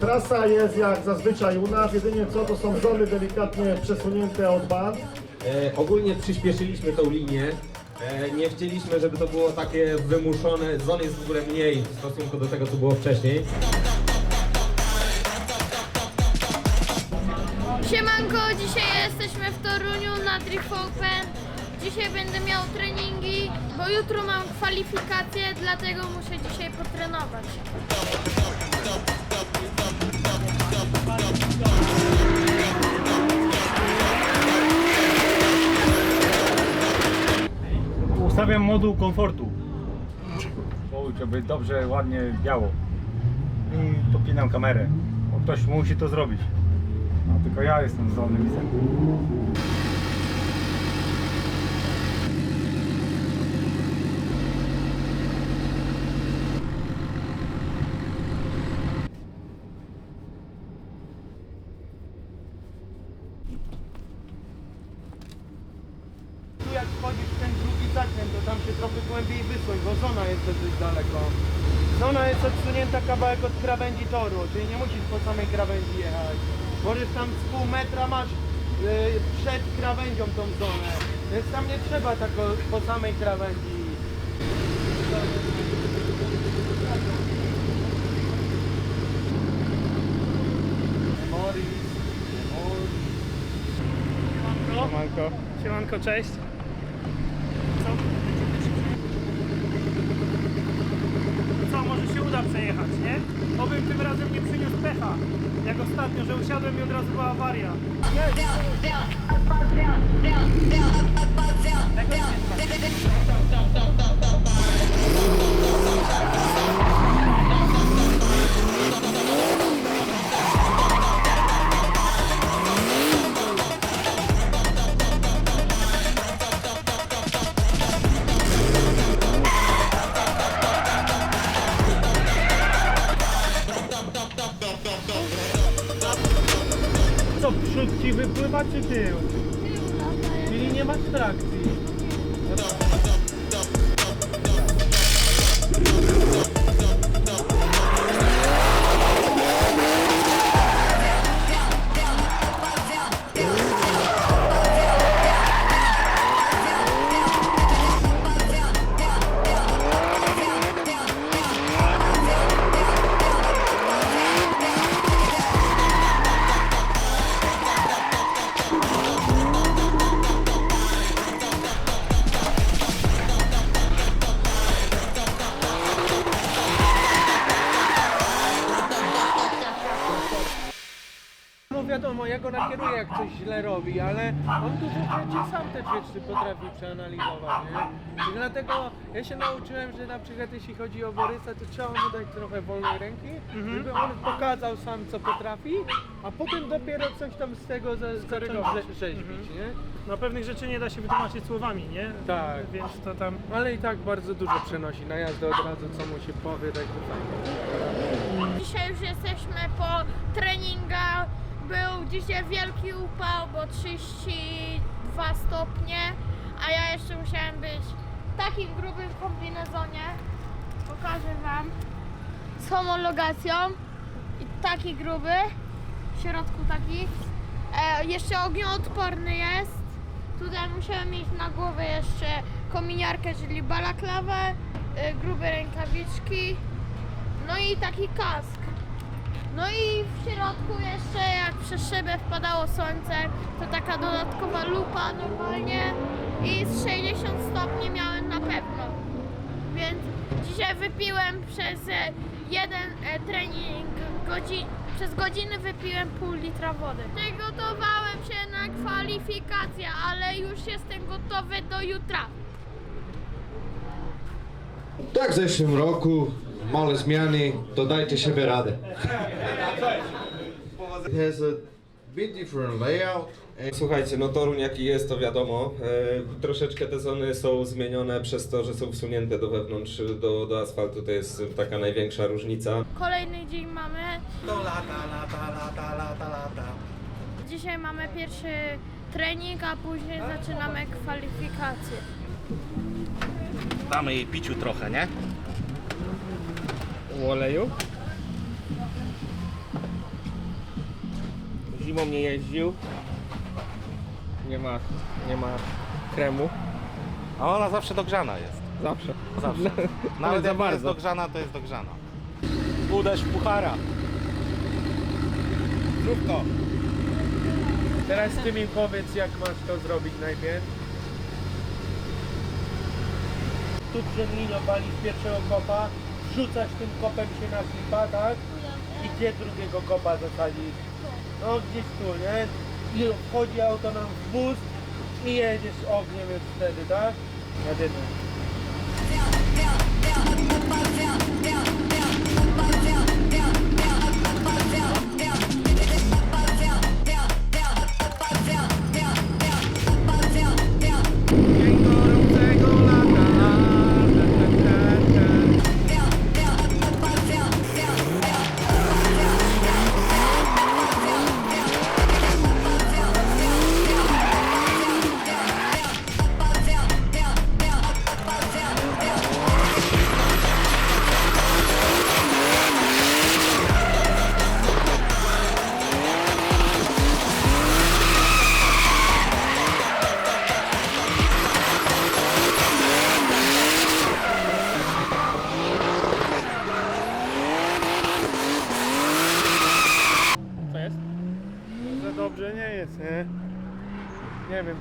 Trasa jest jak zazwyczaj u nas, jedynie co to są zony delikatnie przesunięte od band. E, ogólnie przyspieszyliśmy tą linię. E, nie chcieliśmy, żeby to było takie wymuszone. Zon jest w ogóle mniej w stosunku do tego, co było wcześniej. Siemanko, dzisiaj Drift Open. Dzisiaj będę miał treningi, bo jutro mam kwalifikacje, dlatego muszę dzisiaj potrenować. Ustawiam moduł komfortu. O, żeby dobrze, ładnie biało. I dopinam kamerę. Bo ktoś musi to zrobić. A tylko ja jestem zdolny widzem. Jak wchodzisz w ten drugi zakręt, to tam się trochę głębiej wysłoń, bo zona jest dosyć daleko. Zona jest odsunięta kawałek od krawędzi toru, czyli nie musisz po samej krawędzi jechać. Możesz tam z pół metra masz yy, przed krawędzią tą zonę, więc tam nie trzeba tak o, po samej krawędzi. Siemanko. Siemanko, cześć. Co? Co, może się uda przejechać, nie? Obym tym razem nie przyniósł pecha. Jak ostatnio, że usiadłem i od razu była awaria. Wypływa czy tył? Czyli nie masz trakcji. Robi, ale on dużo rzeczy sam te rzeczy potrafi przeanalizować, nie? I dlatego ja się nauczyłem, że na przykład jeśli chodzi o Borysa, to trzeba mu dać trochę wolnej ręki, żeby on pokazał sam co potrafi, a potem dopiero coś tam z tego za, zacząć rze- rzeźbić, nie? No pewnych rzeczy nie da się wytłumaczyć słowami, nie? Tak. Więc to tam... Ale i tak bardzo dużo przenosi na jazdę od razu, co mu się powie, tak to fajnie. Dzisiaj już jesteśmy po treningach. Był dzisiaj wielki upał, bo 32 stopnie, a ja jeszcze musiałem być w takim grubym kombinezonie. Pokażę Wam z homologacją. I taki gruby, w środku taki. E, jeszcze ognioodporny jest. Tutaj musiałem mieć na głowę jeszcze kominiarkę, czyli balaklawę, e, grube rękawiczki, no i taki kask. No i w środku jeszcze jak przez szybę wpadało słońce, to taka dodatkowa lupa normalnie i z 60 stopni miałem na pewno. Więc dzisiaj wypiłem przez e, jeden e, trening godzin, przez godzinę wypiłem pół litra wody. Przygotowałem się na kwalifikacje, ale już jestem gotowy do jutra. Tak w zeszłym roku, małe zmiany, to dajcie sobie radę. It has a bit different layout. Słuchajcie, no Toruń jaki jest, to wiadomo. E, troszeczkę te zony są zmienione przez to, że są wsunięte do wewnątrz, do, do asfaltu. To jest taka największa różnica. Kolejny dzień mamy. To lata, lata, lata, lata, lata. Dzisiaj mamy pierwszy trening, a później zaczynamy kwalifikacje. Damy jej piciu trochę, nie? Oleju. Zimą nie jeździł. Nie ma, nie ma kremu. A ona zawsze dogrzana jest. Zawsze. Zawsze. Nawet za jak nie jest bardzo. dogrzana, to jest dogrzana. Uderz w puchara. Zrób to. Teraz ty mi powiedz, jak masz to zrobić najpierw. Tu przed linią palisz pierwszego kopa, wrzucasz tym kopem się na flipa, tak? I gdzie drugiego kopa zasadzisz? No gdzieś tu, nie? I wchodzi auto nam w boost i jedziesz ogniem już wtedy, tak? Jedyny.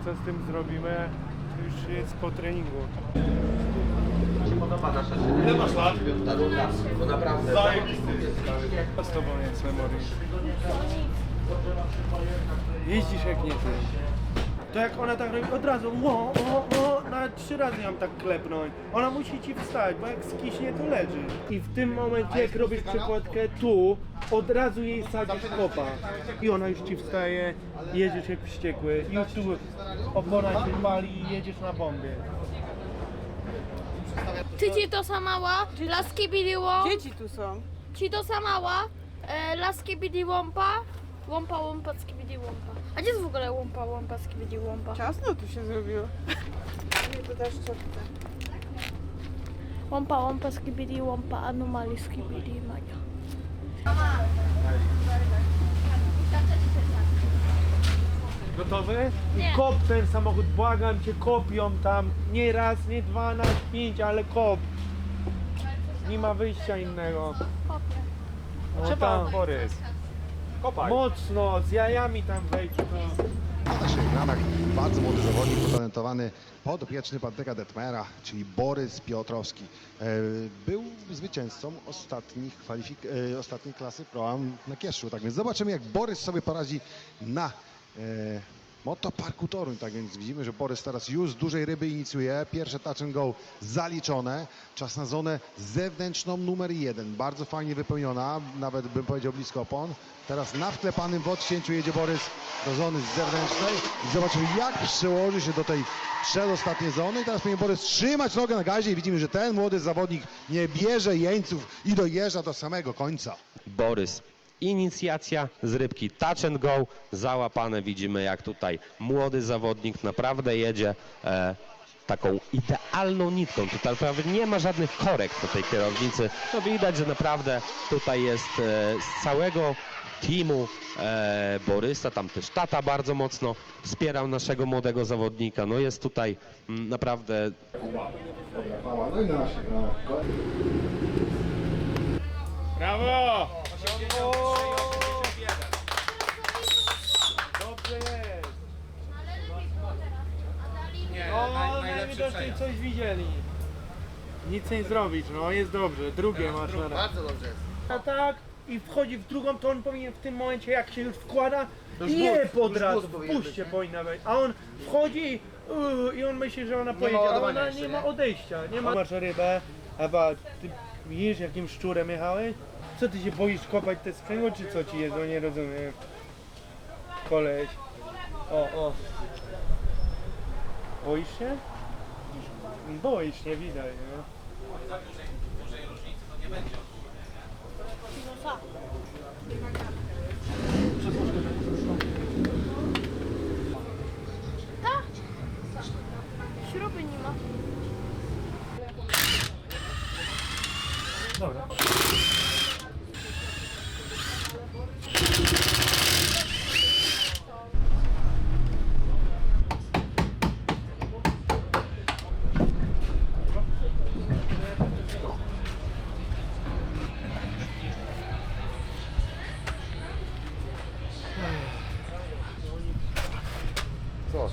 Co z tym zrobimy. Już jest po treningu. Co z tobą jest memory? Jeździsz jak nie ty. To jak ona tak robi od razu, ło, ło, ło, nawet trzy razy ją tak klepnąć. Ona musi ci wstać, bo jak skiśnie to leży. I w tym momencie jak robisz przekładkę tu, od razu jej sadzisz kopa. I ona już ci wstaje, jedziesz jak wściekły. I już tu opona się pali i jedziesz na bombie. Ty ci to samała, laski bili łomp, Dzieci tu są. ci to samała, e, laski bili łompa, łompa, skibidi łompa. A gdzie jest w ogóle łompa, łompa, skibidi łompa? Ciasno tu się zrobiło. Nie to też czapce. Łompa, łompa, skibidi łompa, anomali, skibidi maja. Gotowy? Nie. I kop ten samochód, błagam cię, kopią tam. Nie raz, nie dwa, nawet pięć, ale kop. Nie ma wyjścia innego. No Trzeba, tam. Borys. Kopaj. Mocno, z jajami tam wejdź. To. W naszych granach bardzo młody zawodnik, utalentowany podopieczny Patryka Detmera, czyli Borys Piotrowski. E, Był zwycięzcą ostatnich, kwalifik- e, ostatniej klasy Pro Am na Kieszu. Tak więc zobaczymy, jak Borys sobie poradzi na e, motoparku Toruń. Tak więc widzimy, że Borys teraz już z dużej ryby inicjuje. Pierwsze touch and go zaliczone. Czas na zonę zewnętrzną numer jeden. Bardzo fajnie wypełniona, nawet bym powiedział blisko opon. Teraz na wklepanym w odcięciu jedzie Borys do zony zewnętrznej i zobaczymy jak przełoży się do tej przedostatniej zony i teraz powinien Borys trzymać nogę na gazie i widzimy, że ten młody zawodnik nie bierze jeńców i dojeżdża do samego końca. Borys. Inicjacja z rybki touch and go, załapane widzimy jak tutaj młody zawodnik naprawdę jedzie e, taką idealną nitką. Tutaj prawie nie ma żadnych korekt na tej kierownicy. No widać, że naprawdę tutaj jest e, z całego teamu e, Borysa, tam też tata bardzo mocno wspierał naszego młodego zawodnika. No jest tutaj mm, naprawdę. Brawo! Dobrze jest. No, najwidoczniej coś widzieli. Nic nie zrobić, no jest dobrze. Drugie masz na Bardzo dobrze jest. A tak i wchodzi w drugą, to on powinien w tym momencie, jak się już wkłada, je pod razu, puśćcie powinna być. A on wchodzi yy, i on myśli, że ona pojedzie, a ona nie ma odejścia. Nie ma. Masz rybę, a ty widzisz jakim szczurem jechałeś? Co ty się boisz kopać te skręgło, czy co ci jest? No nie rozumiem. Koleś. O, o. Boisz się? Boisz, nie widać, no. Śruby nie ma. Dobra.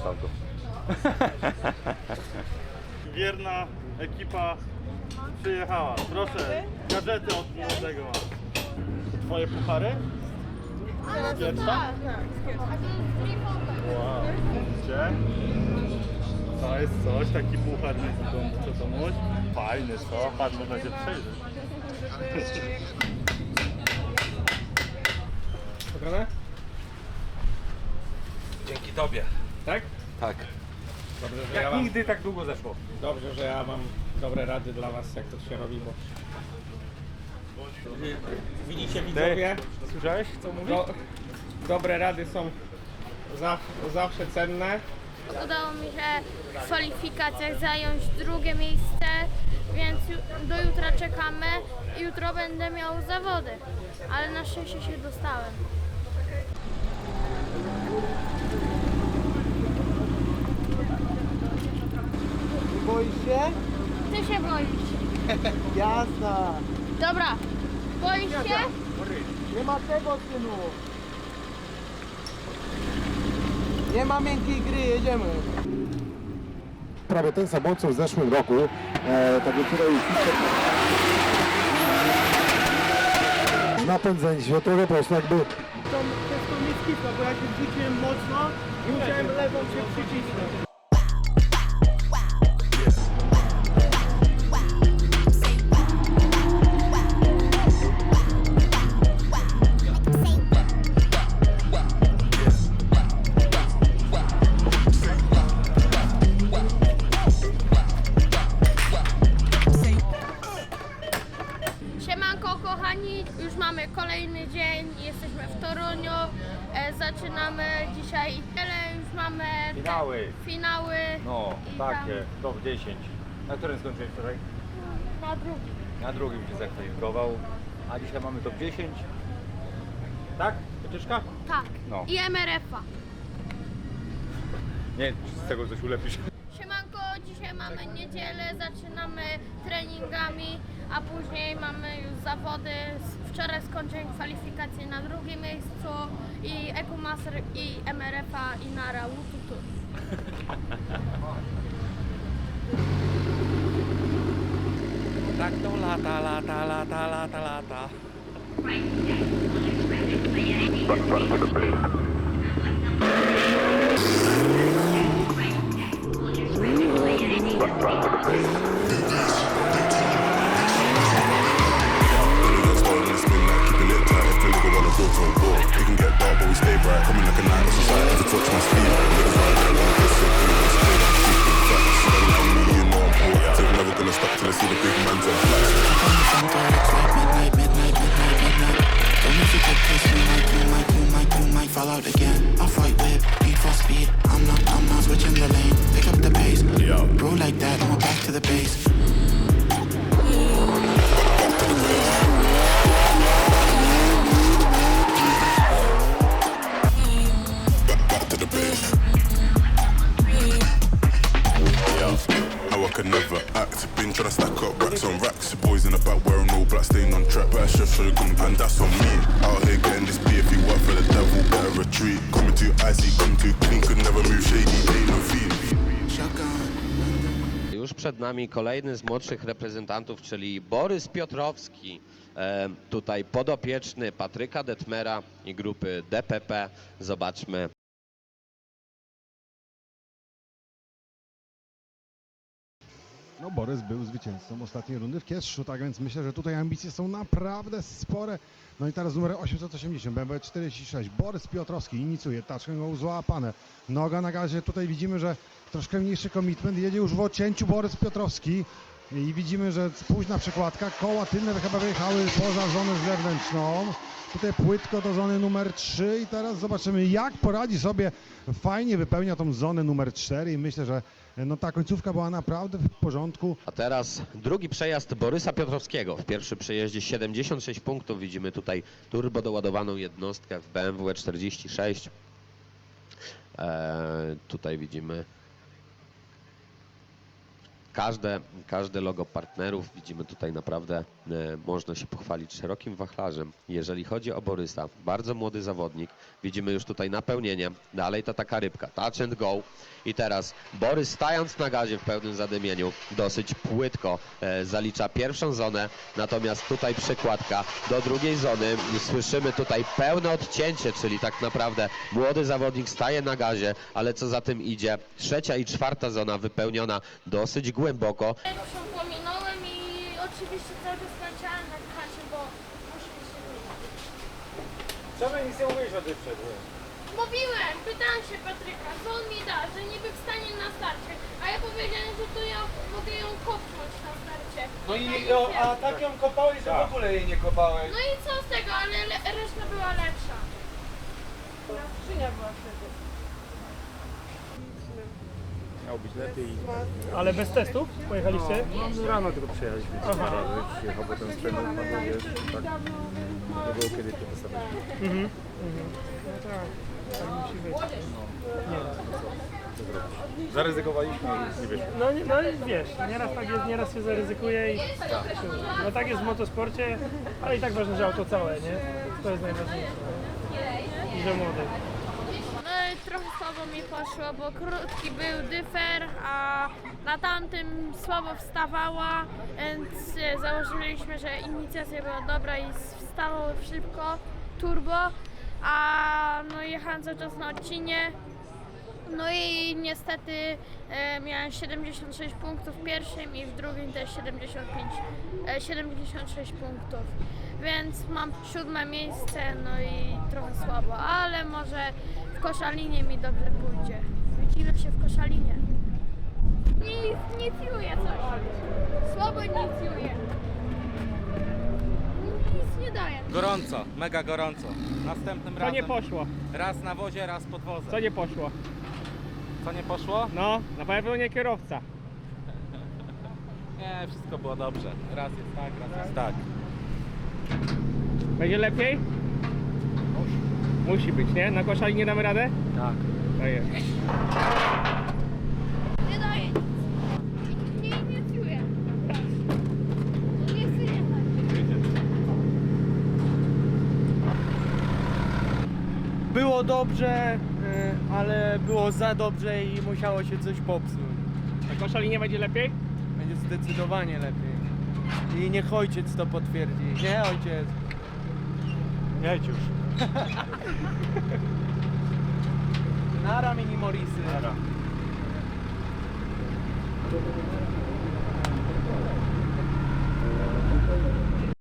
Wierna ekipa przyjechała. Proszę, gadżety od młodego mam. Twoje puchary? Pierwsza? A to jest free photo. Wow. Gdzie? To jest coś, taki puchar nie wygląda, co to mówisz? Fajny, co? Patrz, można się przejrzeć. Dobra? Dzięki tobie. Tak? Tak. Dobrze, że Jak ja mam, nigdy tak długo zeszło. dobrze, że ja mam dobre rady dla was, jak to się robi, bo... Widzicie widzowie? Słyszałeś co mówi? Do, dobre rady są za, zawsze cenne. Udało mi się w kwalifikacjach zająć drugie miejsce, więc ju- do jutra czekamy. Jutro będę miał zawody, ale na szczęście się dostałem. Boisz się? Ty się boisz. Jasna. Dobra, boisz się? Nie ma tego, synu. Nie ma miękkiej gry, jedziemy. Prawie ten sam co w zeszłym roku. E, tak więc tutaj napędzenie światłowe po prostu jakby To, to jest to niskitko, bo ja się wrzuciłem mocno i musiałem lewą się przycisnąć. Na którym skończyłeś wczoraj? na drugi. Na drugim się zakwalifikował, a dzisiaj mamy top 10. Tak? Wytyczka? Tak, No. i MRF-a. Nie, z tego coś ulepisz. Siemanko, dzisiaj mamy niedzielę, zaczynamy treningami, a później mamy już zawody. Wczoraj skończyłem kwalifikacje na drugim miejscu i Ekumaster i MRF-a i Nara Łututu. Tak to lata, lata, lata, lata, lata. Nami kolejny z młodszych reprezentantów, czyli Borys Piotrowski. E, tutaj podopieczny Patryka Detmera i grupy DPP. Zobaczmy No Borys był zwycięzcą ostatniej rundy w Kieszu, tak więc myślę, że tutaj ambicje są naprawdę spore. No i teraz numer 880, BMW 46, Borys Piotrowski inicjuje, taczkę go złapane. Noga na gazie, tutaj widzimy, że troszkę mniejszy commitment, jedzie już w odcięciu Borys Piotrowski. I widzimy, że późna przekładka, koła tylne chyba wyjechały poza żonę zewnętrzną. tutaj płytko do zony numer 3 i teraz zobaczymy jak poradzi sobie, fajnie wypełnia tą zonę numer 4 i myślę, że no ta końcówka była naprawdę w porządku. A teraz drugi przejazd Borysa Piotrowskiego. W pierwszym przejeździe 76 punktów. Widzimy tutaj turbo doładowaną jednostkę w BMW 46. Eee, tutaj widzimy każde, każde logo partnerów. Widzimy tutaj naprawdę, e, można się pochwalić szerokim wachlarzem. Jeżeli chodzi o Borysa, bardzo młody zawodnik. Widzimy już tutaj napełnienie. Dalej to taka rybka. Touch and go. I teraz Borys stając na gazie w pełnym zadymieniu, dosyć płytko e, zalicza pierwszą zonę. Natomiast tutaj przykładka do drugiej zony. Słyszymy tutaj pełne odcięcie, czyli tak naprawdę młody zawodnik staje na gazie, ale co za tym idzie, trzecia i czwarta zona wypełniona dosyć głęboko. Pierwszą pominąłem i oczywiście cały czas kończyłem na kasie, bo muszę się wyjść. Czemu nic nie mówisz o tej przerwie? Mówiłem, pytałem się Patryka, co on mi da, że niby wstanie na starcie, a ja powiedziałem, że to ja mogę ją kopnąć na starcie. No i nic o, nie a tak ją kopałeś, że w ogóle jej nie kopałeś. No i co z tego, ale le- reszta była lepsza. Skrzynia była wtedy. Miało być lepiej. Ale bez testów pojechaliście? No, rano tylko przyjechaliśmy. Aha. Przyjechał potem sprzęt, no wiesz, tak nie było kiedy to postawić. Mhm. mhm. No tak, tak musi być. Nie. Zaryzykowaliśmy i nie wyszło. No, nie- no i wiesz, nieraz tak jest, nieraz się zaryzykuje i no tak jest w motosporcie, ale i tak ważne, że auto całe, nie? To jest najważniejsze. nie? I że młody. Trochę słabo mi poszło, bo krótki był dyfer, a na tamtym słabo wstawała, więc e, założyliśmy, że inicjacja była dobra i wstawało szybko, turbo, a no jechałem cały czas na odcinie. No i niestety e, miałem 76 punktów w pierwszym i w drugim też 75, e, 76 punktów. Więc mam siódme miejsce, no i trochę słabo, ale może w koszalinie mi dobrze pójdzie. Widzimy się w koszalinie. Nic, inicjuję coś. Słabo inicjuję. Nic nie daje. Gorąco, mega gorąco. Następnym Co razem nie poszło? raz na wozie, raz pod wozem. Co nie poszło? Co nie poszło? No, na pewno nie kierowca. Nie, wszystko było dobrze. Raz jest tak, raz jest tak. Będzie lepiej? Musi być, nie? Na koszalinie damy radę? Tak. Daję. Nie daje nic. Nie inicjuję. Nie chcę jechać. Było dobrze, y, ale było za dobrze i musiało się coś popsuć. Na koszalinie będzie lepiej? Będzie zdecydowanie lepiej. I niech ojciec to potwierdzi. Nie ojciec. Jedź już. Nara mini Morisy. Dobra.